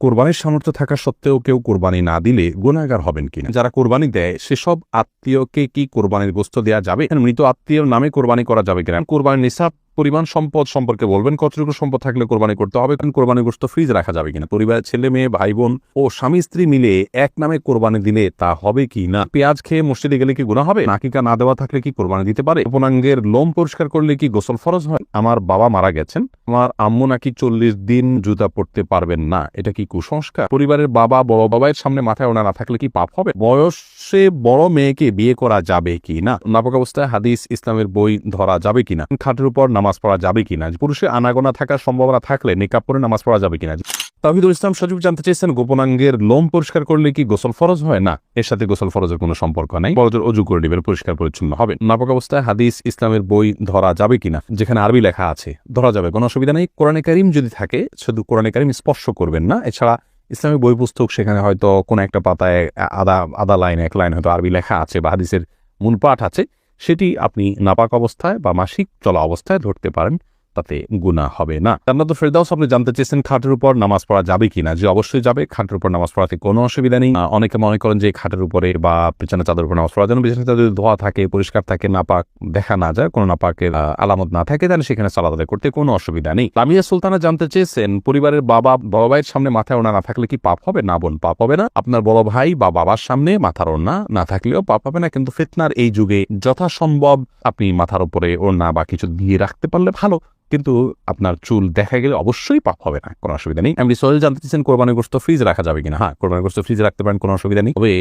কোরবানির সামর্থ্য থাকা সত্ত্বেও কেউ কোরবানি না দিলে গুণাগার হবেন কিনা? যারা কোরবানি দেয়, সেসব আত্মীয়কে কি কোরবানির বস্তু দেওয়া যাবে? মৃত আত্মীয় নামে কোরবানি করা যাবে কিনা? কোরবানির নিসাব পরিমাণ সম্পদ সম্পর্কে বলবেন? কতটুকু সম্পদ থাকলে কোরবানি করতে হবে? কারণ কোরবানি গোস্ত ফ্রিজ রাখা যাবে কিনা? পরিবারের ছেলে মেয়ে ভাই বোন ও স্বামী, স্ত্রী মিলে এক নামে কোরবানি দিলে তা হবে কি না? পেঁয়াজ খেয়ে মসজিদে গেলে কি গুণা হবে? নাকিকা না দেওয়া থাকলে কি কোরবানি দিতে পারে? উপনাঙ্গের লোম পরিষ্কার করলে কি গোসল ফরজ হয়? আমার বাবা মারা গেছেন। আমার আম্মু নাকি চল্লিশ দিন জুতা পড়তে পারবেন না। এটা কি কুসংস্কার? পরিবারের বাবা, বড় বাবাইয়ের সামনে মাথায় ওনা না থাকলে কি পাপ হবে? বয়সে বড় মেয়েকে বিয়ে করা যাবে কি না? নাপক অবস্থায় হাদিস ইসলামের বই ধরা যাবে কিনা খাটের উপর নামাজ পড়া যাবে কিনা? পুরুষের আনাগোনা থাকার সম্ভাবনা থাকলে নিকাপ পরে নামাজ পড়া যাবে কিনা? তাহিদুল ইসলাম সজীব জানতে চেয়েছেন, গোপনাঙ্গের লোম পরিষ্কার করলে কি গোসল ফরজ হয়? না, এর সাথে গোসল ফরজের কোনো সম্পর্ক নাই। বড়জোর অজু করে নেবেন, পরিষ্কার পরিচ্ছন্ন হবে নাপক অবস্থায় হাদিস, ইসলামের বই ধরা যাবে কিনা? যেখানে আরবি লেখা আছে, ধরা যাবে, কোনো অসুবিধা নেই। কোরআনে কারিম যদি থাকে, শুধু কোরআনে কারিম স্পর্শ করবেন না। এছাড়া ইসলামিক বই পুস্তক সেখানে হয়তো কোনো একটা পাতায় আদা আদা লাইন, এক লাইন হয়তো আরবি লেখা আছে বা হাদিসের মূল পাঠ আছে। সেটি আপনি নাপাক অবস্থায় বা মাসিক চলা অবস্থায় ধরতে পারেন। তাতে গুণা হবে না। জান্নাত ফেরদাউস, আপনি জানতে চেয়েছেন খাটের উপর নামাজ পড়া যাবে কিনা? যে অবশ্যই যাবে, খাটের উপর নামাজ পড়াতে কোনো অসুবিধা নেই। অনেকে মনে করেন যে খাটের উপরে বা পেছনে চাদর উপর নামাজ পড়ার জন্য করে যদি ধোয়া থাকে, পরিষ্কার থাকে, নাপাক দেখা না যায়, কোনো নাপাকের আলামত না থাকে, তাহলে সেখানে সালাদ করতে কোনো অসুবিধা নেই। লামিয়া সুলতানা জানতে চেয়েছেন, পরিবারের বাবা, বড় ভাইয়ের সামনে মাথায় ওনা না থাকলে কি পাপ হবে? না বোন, পাপ হবে না। আপনার বড় ভাই বা বাবার সামনে মাথার ওনা না থাকলেও পাপ হবে না, কিন্তু ফিতনার এই যুগে যথাসম্ভব আপনি মাথার উপরে ওনা বা কিছু দিয়ে রাখতে পারলে ভালো। কিন্তু আপনার চুল দেখা গেলে অবশ্যই পাপ হবে না, কোনো অসুবিধা নেই। আপনি সোহেল জানতে চাচ্ছেন কোরবানি গোস্ত ফ্রিজ রাখা যাবে কিনা? হ্যাঁ কোরবানি গোস্ত ফ্রিজ রাখতে পারেন, কোনো অসুবিধা নেই। তবে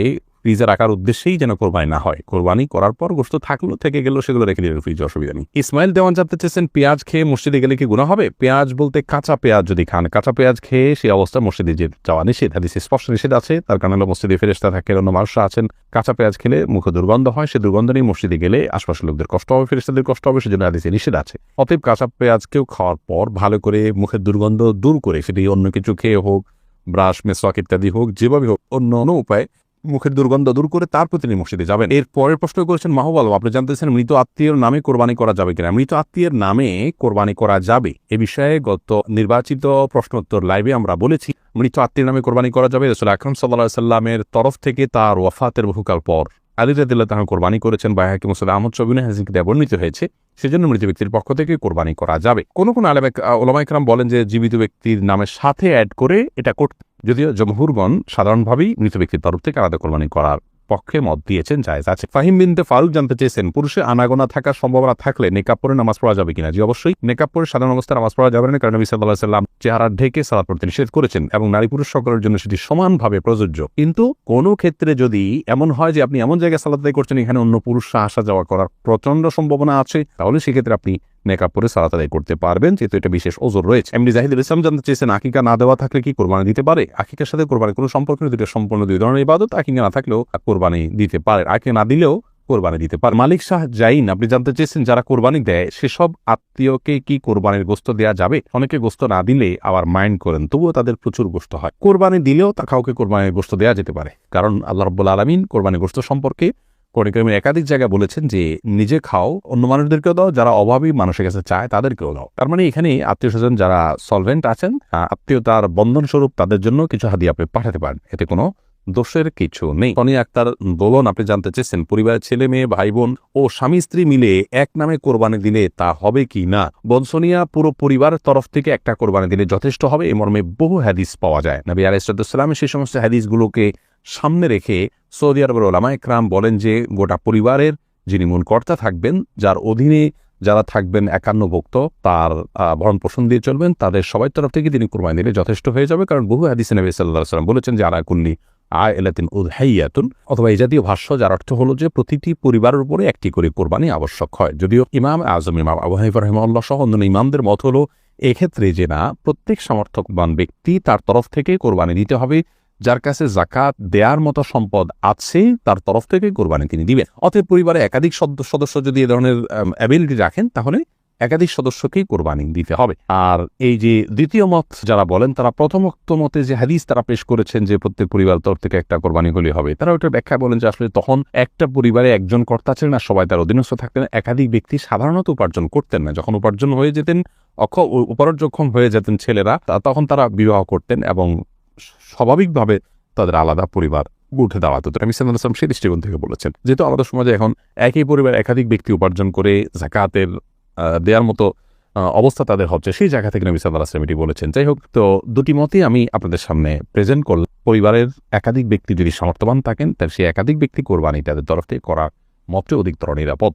ফ্রিজে রাখার উদ্দেশ্যেই যেন কোরবানি না হয়। কোরবানি করার পর গোস্ত থাকল, থেকে গেলেও সেগুলো রেখে দিলে ফ্রিজে, অসুবিধা নেই। ইসমাইল দেওয়ান জানতে চেয়েছেন, পেঁয়াজ খেয়ে মসজিদে গেলে কি গুণা হবে? পেঁয়াজ বলতে কাঁচা পেঁয়াজ যদি খান, কাঁচা পেঁয়াজ খেয়ে সেই অবস্থায় মসজিদে যে যাওয়া নিষেধ, হাদিসে স্পষ্ট নিষেধ আছে। তার কারণে মসজিদে ফেরেস্তা থাকে, অন্য মানুষরা আছেন। কাঁচা পেঁয়াজ খেলে মুখে দুর্গন্ধ হয়, সে দুর্গন্ধ নিয়ে মসজিদে গেলে আশপাশের লোকদের কষ্ট হবে ফেরেস্তাদের কষ্ট হবে, সেজন্য হাদিসে নিষেধ আছে। অতএব কাঁচা পেঁয়াজকেও খাওয়ার পর ভালো করে মুখের দুর্গন্ধ দূর করে, সেটি অন্য কিছু খেয়ে হোক, ব্রাশ মেসওয়াক ইত্যাদি হোক, যেভাবে হোক, অন্য অন্য উপায়ে মুখের দুর্গন্ধ দূর করে তারপর তিনি মসজিদে যাবেন। এর পরের প্রশ্ন করেছেন মাহবুব আপনি জানতেছেন মৃত আত্মীয়র নামে কোরবানি করা যাবে কিনা? মৃত আত্মীয়ের নামে কোরবানি করা যাবে। এ বিষয়ে গত নির্বাচিত প্রশ্নোত্তর লাইভে আমরা বলেছি, মৃত আত্মীয়ের নামে কোরবানি করা যাবে। রসুল আকরম সাল্লাহ সাল্লামের তরফ থেকে তার ওয়াফাতের বহুকাল পর আলী রাদিল্লাহ তাহা কোরবানি করেছেন। বা হাকিম মুসলাম আহমদ সবিন হাজিকে বর্ণিত হয়েছে, সেজন্য মৃত ব্যক্তির পক্ষ থেকে কোরবানি করা যাবে। কোন কোন আলেম ওলামাইকরাম বলেন যে, জীবিত ব্যক্তির নামের সাথে অ্যাড করে এটা করতে যদিও জমহুরগণ সাধারণভাবেই মৃত ব্যক্তির তরফ থেকে আলাদা কোরবানি করার পক্ষে মত দিয়েছেন, জায়েজ আছে। ফাহিম বিনতে ফারুক জানতে চেয়েছেন পুরুষের আনাগোনা থাকার সম্ভাবনা থাকলে নেকাপ পরে নামাজ পড়া যাবে কিনা? জি, অবশ্যই। নেকাপ পরে সাধারণ অবস্থায় নামাজ পড়া যাবে না, কারণ নবী সাল্লাহ সাল্লাম চেহারা ঢেকে সালাদ পড়তে নিষেধ করেছেন এবং নারী পুরুষ সকলের জন্য সেটি সমানভাবে প্রযোজ্য। কিন্তু কোনো ক্ষেত্রে যদি এমন হয় যে আপনি এমন জায়গায় সালাদ করছেন, এখানে অন্য পুরুষরা আসা যাওয়া করার প্রচণ্ড সম্ভাবনা আছে, তাহলে সেক্ষেত্রে আপনি মেকআপ পরে সালাত আদায় করতে পারবেন, যেহেতু এটা বিশেষ ওজোর রয়েছে। এমনি জাহিদুল ইসলাম জানতে চেয়েছেন, আকিকা না দেওয়া থাকলে কি কোরবানি দিতে পারে? আকিকার সাথে কোরবানি কোনো সম্পর্ক নেই দুটো সম্পূর্ণ দুই ধরনের ইবাদত, আকিকা না থাকলেও কোরবানি দিতে পারে। আকিকা না দিলেও কোরবানি দিতে পারে। মালিক শাহ জাইন, আপনি জানতে চেয়েছেন যারা কোরবানি দেয়, সেসব আত্মীয়কে কি কোরবানির গোস্ত দেওয়া যাবে? অনেকে গোস্ত না দিলে আবার মাইন্ড করেন, তবুও তাদের প্রচুর গোস্ত হয়। কোরবানি দিলেও তা কাউকে কোরবানির গোস্ত দেওয়া যেতে পারে। কারণ আল্লাহ রব্বুল আলমিন কোরবানি গোস্ত সম্পর্কে কোরআন একাধিক জায়গায় বলেছেন যে, নিজে খাও, অন্য মানুষদেরকেও দাও, যারা অভাবী মানুষের কাছে চায় তাদেরকেও দাও। তার মানে এখানে আত্মীয় স্বজন যারা সলভেন্ট আছেন আত্মীয়তার বন্ধন স্বরূপ তাদের জন্য কিছু হাদিয়া আপনি পাঠাতে পারেন। এতে কোনো দোষের কিছু নেই। টনি আক্তার বলুন আপনি জানতে চেয়েছেন, পরিবারের ছেলে মেয়ে ভাই বোন ও স্বামী স্ত্রী মিলে এক নামে কোরবানি দিলে তা হবে কি না? বনসনিয়া পুরো পরিবার তরফ থেকে একটা কোরবানি দিলে যথেষ্ট হবে, এ মর্মে বহু হাদিস পাওয়া যায়। নবী আলাইসালামের সেই সমস্ত হাদিসগুলোকে সামনে রেখে সৌদি আরবের ওলামা একরাম বলেন যে গোটা পরিবারের যিনি মূল কর্তা থাকবেন, যার অধীনে যারা থাকবেন একান্ন ভক্ত তার ভরণ পোষণ দিয়ে চলবেন, তাদের সবাই তরফ থেকে তিনি কোরবানি দিলে যথেষ্ট হয়ে যাবে। কারণ বহু হাদিস নবী সাল্লাহ সাল্লাম বলেছেন যে আরাকুল্লি আয় এলাতিন উদহাইয়াতুন অথবা এই জাতীয় ভাষ্য যার অর্থ হলো যে, প্রতিটি পরিবারের উপরে একটি করে কোরবানি আবশ্যক হয়। যদিও ইমাম আজম, ইমাম আবু হানিফা রহমাল্লাহ সহ অন্যান্য ইমামদের মত হলো, এক্ষেত্রে যে না, প্রত্যেক সমর্থকবান ব্যক্তি তার তরফ থেকে কোরবানি দিতে হবে। যার কাছে জাকাত দেয়ার মতো সম্পদ আছে, তার তরফ থেকে কোরবানি তিনি দিবেন। অতএব পরিবারে একাধিক সদস্য যদি এ ধরনের অ্যাবিলিটি রাখেন, তাহলে একাধিক সদস্যকেই কোরবানি দিতে হবে। আর এই যে দ্বিতীয় মত যারা বলেন, তারা প্রথমোক্ত মতে যে হাদিস তারা পেশ করেছেন যে প্রত্যেক পরিবার তরফ থেকে একটা কোরবানি হলে হবে, তারা ওটা ব্যাখ্যা বলেন যে আসলে তখন একটা পরিবারে একজন কর্তা ছিলেন না সবাই তার অধীনস্থ থাকতেন, একাধিক ব্যক্তি সাধারণত উপার্জন করতেন না। যখন উপার্জন হয়ে যেতেন, অক্ষ উপার্জক্ষম হয়ে যেতেন ছেলেরা তখন তারা বিবাহ করতেন এবং স্বাভাবিকভাবে তাদের আলাদা পরিবার উঠে দাঁড়াতো। তো আমি সাল্লাহ আসলাম সেই দৃষ্টিকোণ থেকে বলেছেন। যেহেতু আমাদের সমাজে এখন একই পরিবার, একাধিক ব্যক্তি উপার্জন করে জাকাতের দেওয়ার মতো অবস্থা তাদের হচ্ছে, সেই জায়গা থেকে নবী সাল্লাহ আসলাম এটি বলেছেন। যাই হোক, তো দুটি মতেই আমি আপনাদের সামনে প্রেজেন্ট করলাম। পরিবারের একাধিক ব্যক্তি যদি সমর্থবান থাকেন, তাহলে সেই একাধিক ব্যক্তি কোরবানি তাদের তরফ থেকে করা মতে অধিকতর নিরাপদ।